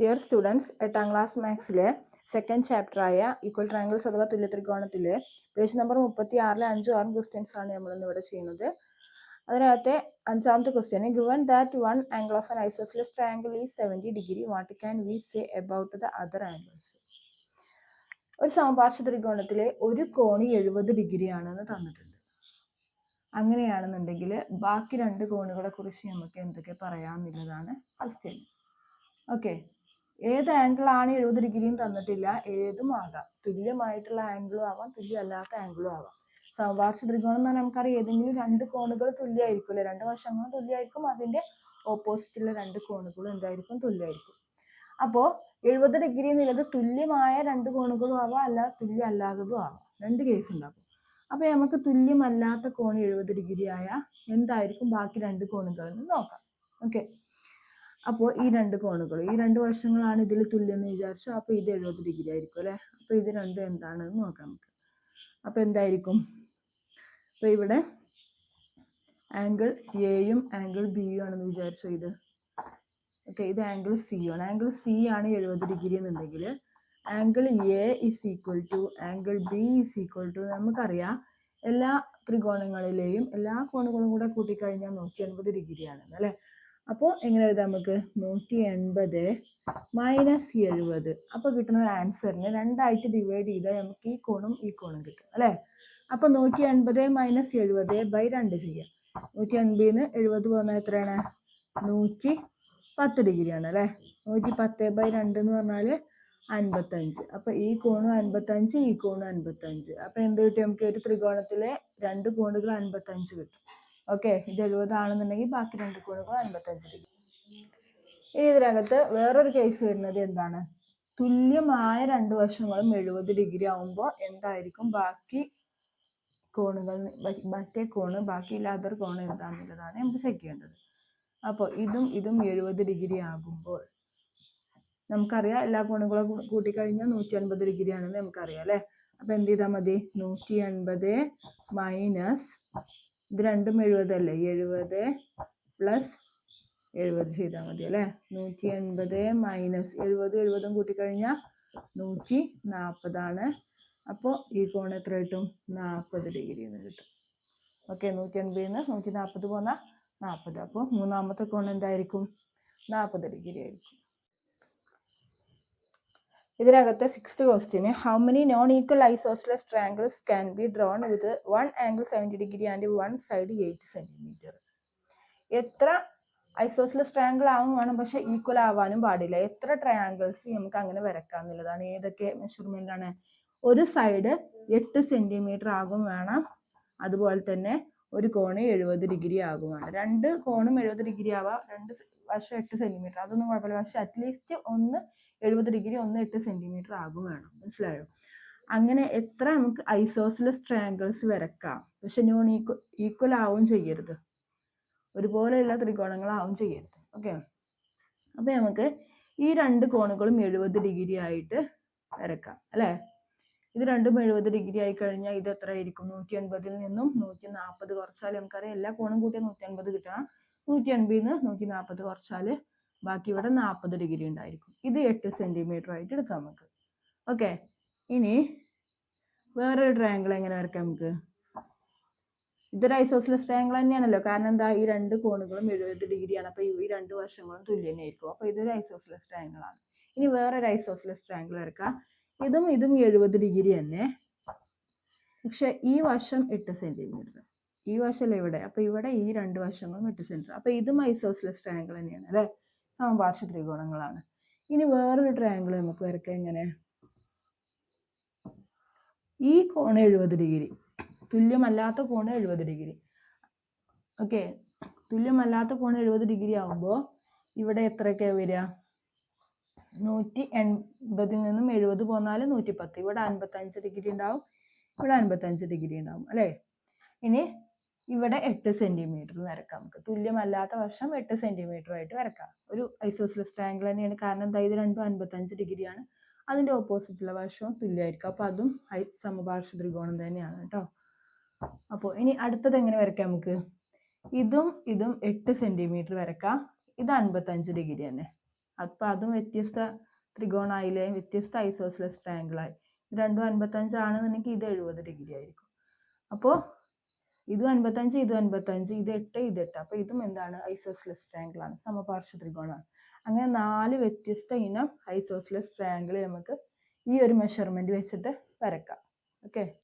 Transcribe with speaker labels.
Speaker 1: Dear students എട്ടാം class മാത്സിലെ second chapter ആയ ഈക്വൽ ട്രാങ്കിൾസ് അഥവാ തുല്യ ത്രികോണത്തിലെ പേജ് നമ്പർ മുപ്പത്തി ആറിലെ അഞ്ചും ആറും ക്വസ്റ്റ്യൻസ് ആണ് നമ്മൾ ഇന്ന് ഇവിടെ ചെയ്യുന്നത്. അതിനകത്തെ അഞ്ചാമത്തെ question given that one angle of an isosceles triangle is seventy degree what can we say about the other angles ഒരു സമപാർശ്വ ത്രികോണത്തിലെ ഒരു കോണി എഴുപത് ഡിഗ്രി ആണെന്ന് തന്നിട്ടുണ്ട്. അങ്ങനെയാണെന്നുണ്ടെങ്കിൽ ബാക്കി രണ്ട് കോണുകളെ കുറിച്ച് നമുക്ക് എന്തൊക്കെ പറയാമെന്നുള്ളതാണ് ക്വസ്റ്റ്യൻ ഓക്കെ ഏത് ആംഗിൾ ആണ് എഴുപത് ഡിഗ്രിയും തന്നിട്ടില്ല. ഏതും ആകാം. തുല്യമായിട്ടുള്ള ആംഗിളും ആവാം തുല്യമല്ലാത്ത ആംഗിളും ആവാം. സമപാർശ്വ ത്രികോണം എന്ന് പറഞ്ഞാൽ നമുക്കറിയാം ഏതെങ്കിലും രണ്ട് കോണുകൾ തുല്യമായിരിക്കും അല്ലെ രണ്ട് വശങ്ങളും തുല്യമായിരിക്കും. അതിന്റെ ഓപ്പോസിറ്റുള്ള രണ്ട് കോണുകളും എന്തായിരിക്കും? തുല്യമായിരിക്കും. അപ്പോൾ എഴുപത് ഡിഗ്രി എന്നുള്ളത് തുല്യമായ രണ്ട് കോണുകളും ആവാം അല്ല തുല്യമല്ലാത്തതും ആവാം. രണ്ട് കേസ് ഉണ്ടാകും അപ്പോൾ നമുക്ക് തുല്യമല്ലാത്ത കോൺ എഴുപത് ഡിഗ്രി ആയ എന്തായിരിക്കും ബാക്കി രണ്ട് കോണുകളെന്ന് നോക്കാം. ഓക്കെ അപ്പോൾ ഈ രണ്ട് കോണുകൾ ഈ രണ്ട് വശങ്ങളാണ് ഇതിൽ തുല്യം എന്ന് വിചാരിച്ചു അപ്പോൾ ഇത് എഴുപത് ഡിഗ്രി ആയിരിക്കും അല്ലേ? അപ്പോൾ ഇത് രണ്ടും എന്താണെന്ന് നോക്കാം നമുക്ക്. അപ്പോൾ എന്തായിരിക്കും? അപ്പോൾ ഇവിടെ ആംഗിൾ എയും ആംഗിൾ ബിയും ആണെന്ന് വിചാരിച്ചോ ഇത്. ഓക്കെ ഇത് ആംഗിൾ സി ആണ്. ആംഗിൾ സി ആണ് എഴുപത് ഡിഗ്രി എന്നുണ്ടെങ്കിൽ angle A is equal to angle B is equal to നമുക്കറിയാം എല്ലാ ത്രികോണങ്ങളിലെയും എല്ലാ കോണുകളും കൂടെ കൂട്ടിക്കഴിഞ്ഞാൽ നൂറ്റി എൺപത് ഡിഗ്രിയാണ് അല്ലേ? അപ്പോൾ എങ്ങനെ എഴുതാം നമുക്ക്? നൂറ്റി എൺപത് മൈനസ് എഴുപത്. അപ്പോൾ കിട്ടുന്ന ആൻസറിന് രണ്ടായിട്ട് ഡിവൈഡ് ചെയ്താൽ നമുക്ക് ഈ കോണും ഈ കോണും കിട്ടും അല്ലേ? അപ്പോൾ നൂറ്റി എൺപത് മൈനസ് എഴുപത് ബൈ രണ്ട് ചെയ്യാം. നൂറ്റി എൺപതിന് എഴുപത് പോകുന്നത് എത്രയാണ്? നൂറ്റി പത്ത് ഡിഗ്രിയാണ് അല്ലേ? നൂറ്റി പത്ത് ബൈ രണ്ട് എന്ന് പറഞ്ഞാൽ അൻപത്തഞ്ച്. അപ്പോൾ ഈ കോണും അൻപത്തഞ്ച് ഈ കോണും അൻപത്തഞ്ച്. അപ്പോൾ എന്ത് കിട്ടും നമുക്ക്? ഒരു ത്രികോണത്തിലെ രണ്ട് കോണുകൾ അൻപത്തഞ്ച് കിട്ടും. ഓക്കെ ഇത് എഴുപതാണെന്നുണ്ടെങ്കിൽ ബാക്കി രണ്ട് കോണുകൾ അൻപത്തഞ്ച് ഡിഗ്രി. ഇനി ഇതിനകത്ത് വേറൊരു കേസ് വരുന്നത് എന്താണ്? തുല്യമായ രണ്ട് വശങ്ങളും എഴുപത് ഡിഗ്രി ആവുമ്പോൾ എന്തായിരിക്കും? ബാക്കി കോണുകൾ മറ്റേ കോണ് ബാക്കിയുള്ള അതർ കോണ് എന്താണെന്നുള്ളതാണ് നമുക്ക് ചെക്ക് ചെയ്യേണ്ടത്. അപ്പോൾ ഇതും ഇതും എഴുപത് ഡിഗ്രി ആകുമ്പോൾ നമുക്കറിയാം എല്ലാ കോണുകളും കൂട്ടിക്കഴിഞ്ഞാൽ നൂറ്റി അൻപത് ഡിഗ്രി ആണെന്ന് നമുക്കറിയാം അല്ലേ? അപ്പോൾ എന്ത് ചെയ്താൽ മതി? നൂറ്റി അൻപത് മൈനസ് ഇത് രണ്ടും എഴുപതല്ലേ? എഴുപത് പ്ലസ് എഴുപത് ചെയ്താൽ മതി അല്ലേ? നൂറ്റി എൺപത് മൈനസ് എഴുപത് എഴുപതും കൂട്ടിക്കഴിഞ്ഞാൽ നൂറ്റി നാൽപ്പതാണ് അപ്പോൾ ഈ കോൺ എത്ര കിട്ടും? നാൽപ്പത് ഡിഗ്രി എന്ന് കിട്ടും. ഓക്കെ നൂറ്റി എൺപതിൽ നിന്ന് നൂറ്റി നാൽപ്പത് പോന്നാൽ നാൽപ്പത് അപ്പോൾ മൂന്നാമത്തെ കോൺ എന്തായിരിക്കും? നാൽപ്പത് ഡിഗ്രി ആയിരിക്കും. ഇതിനകത്തെ sixth question how many non equal isosceles triangles can be drawn with one angle seventy degree and one side eight centimetre എത്ര ഐസോസ്ലസ് ട്രയാങ്കിൾ ആവും വേണം പക്ഷെ ഈക്വൽ ആവാനും പാടില്ല. എത്ര ട്രയാങ്കിൾസ് നമുക്ക് അങ്ങനെ വരക്കാം എന്നുള്ളതാണ്. ഏതൊക്കെ മെഷർമെന്റ് ആണ്? ഒരു സൈഡ് എട്ട് സെന്റിമീറ്റർ ആകും വേണം. അതുപോലെ തന്നെ ഒരു കോണ് എഴുപത് ഡിഗ്രി ആകുമാണ് രണ്ട് കോണും എഴുപത് ഡിഗ്രി ആവാം. രണ്ട് വശം എട്ട് സെന്റിമീറ്റർ അതൊന്നും കുഴപ്പമില്ല. പക്ഷെ അറ്റ്ലീസ്റ്റ് ഒന്ന് എഴുപത് ഡിഗ്രി ഒന്ന് എട്ട് സെന്റിമീറ്റർ ആകും വേണം മനസ്സിലായോ? അങ്ങനെ എത്ര നമുക്ക് ഐസോസിലസ് ട്രയാങ്കിൾസ് വരക്കാം? പക്ഷെ നോൺ ഈക്വൽ ഈക്വൽ ആവും ചെയ്യരുത്. ഒരുപോലെയുള്ള ത്രികോണങ്ങളാവും ചെയ്യരുത്. ഓക്കെ അപ്പോൾ നമുക്ക് ഈ രണ്ട് കോണുകളും എഴുപത് ഡിഗ്രി ആയിട്ട് വരക്കാം. അല്ലേ? ഇത് രണ്ടും എഴുപത് ഡിഗ്രി ആയി കഴിഞ്ഞാൽ ഇത് എത്ര ആയിരിക്കും നൂറ്റി എൺപതിൽ നിന്നും നൂറ്റി നാൽപ്പത് കുറച്ചാൽ നമുക്കറിയാം. എല്ലാ കോണും കൂട്ടിയാൽ നൂറ്റി അൻപത് കിട്ടണം. നൂറ്റി എൺപതിൽ നിന്ന് നൂറ്റി നാൽപ്പത് കുറച്ചാൽ ബാക്കി ഇവിടെ നാൽപ്പത് ഡിഗ്രി ഉണ്ടായിരിക്കും. ഇത് എട്ട് സെന്റിമീറ്റർ ആയിട്ട് എടുക്കാം നമുക്ക്. ഓക്കെ ഇനി വേറൊരു ട്രയാങ്കിൾ എങ്ങനെ വരയ്ക്കാം നമുക്ക്? ഇതൊരു ഐസോസിലസ് ട്രയാങ്കിൾ തന്നെയാണല്ലോ. കാരണം എന്താ? ഈ രണ്ട് കോണുകളും എഴുപത് ഡിഗ്രിയാണ് അപ്പോൾ ഈ രണ്ട് വശങ്ങളും തുല്യനായിരിക്കും അപ്പോൾ ഇതൊരു ഐസോസിലസ് ട്രയാങ്കിൾ ആണ്. ഇനി വേറൊരു ഐസോസിലസ് ട്രയാങ്കിൾ വരക്കാം ഇതും ഇതും എഴുപത് ഡിഗ്രി തന്നെ. പക്ഷെ ഈ വശം എട്ട് സെന്റിമീറ്റർ ഈ വശം ഇവിടെ അപ്പോൾ ഇവിടെ ഈ രണ്ട് വശങ്ങളും എട്ട് സെന്റിമീറ്റർ അപ്പോൾ ഇതും ഐസോസിലസ് ട്രയാങ്കിൾ തന്നെയാണ് അല്ലേ? സമപാർശ്വ ത്രികോണങ്ങളാണ്. ഇനി വേറൊരു ട്രയാങ്കിൾ നമുക്ക് വരക്കാം എങ്ങനെ? ഈ കോണ് എഴുപത് ഡിഗ്രി. തുല്യമല്ലാത്ത കോണ് എഴുപത് ഡിഗ്രി. ഓക്കെ തുല്യമല്ലാത്ത കോണ് എഴുപത് ഡിഗ്രി ആകുമ്പോൾ ഇവിടെ എത്രയൊക്കെയാണ് വരിക? നൂറ്റി എൺപതിൽ നിന്നും എഴുപത് പോന്നാൽ നൂറ്റി പത്ത് ഇവിടെ അൻപത്തഞ്ച് ഡിഗ്രി ഉണ്ടാവും. ഇവിടെ അൻപത്തഞ്ച് ഡിഗ്രി ഉണ്ടാവും അല്ലേ? ഇനി ഇവിടെ എട്ട് സെന്റിമീറ്റർ വരക്കാം നമുക്ക്. തുല്യമല്ലാത്ത വർഷം എട്ട് സെന്റിമീറ്റർ ആയിട്ട് വരക്കാം. ഒരു ഐസോസിലസ് ട്രാങ്കിൾ തന്നെയാണ്. കാരണം എന്താ? ഇത് രണ്ടും അൻപത്തഞ്ച് ഡിഗ്രിയാണ് അതിന്റെ ഓപ്പോസിറ്റുള്ള വർഷവും തുല്യമായിരിക്കും. അപ്പോൾ അതും സമപാർശ്വ ത്രികോണം തന്നെയാണ് കേട്ടോ. അപ്പോൾ ഇനി അടുത്തത് എങ്ങനെ വരക്കാം നമുക്ക്? ഇതും ഇതും എട്ട് സെന്റിമീറ്റർ വരക്കാം. ഇത് അൻപത്തഞ്ച് ഡിഗ്രി തന്നെ. അപ്പം അതും വ്യത്യസ്ത ത്രികോണായില്ലേ വ്യത്യസ്ത ഐസോസിലസ് ട്രാങ്കിളായി രണ്ടും അൻപത്തഞ്ചാണെന്നുണ്ടെങ്കിൽ ഇത് എഴുപത് ഡിഗ്രി ആയിരിക്കും. അപ്പോൾ ഇതും അൻപത്തഞ്ച് ഇതും അൻപത്തഞ്ച് ഇത് എട്ട് ഇത് എട്ട്. അപ്പോൾ ഇതും എന്താണ്? ഐസോസിലസ് ട്രാങ്കിളാണ് സമപാർശ്വ ത്രികോണമാണ് അങ്ങനെ നാല് വ്യത്യസ്ത ഇനം ഐസോസിലസ് ട്രാങ്കിൾ നമുക്ക് ഈ ഒരു മെഷർമെന്റ് വെച്ചിട്ട് വരക്കാം. ഓക്കെ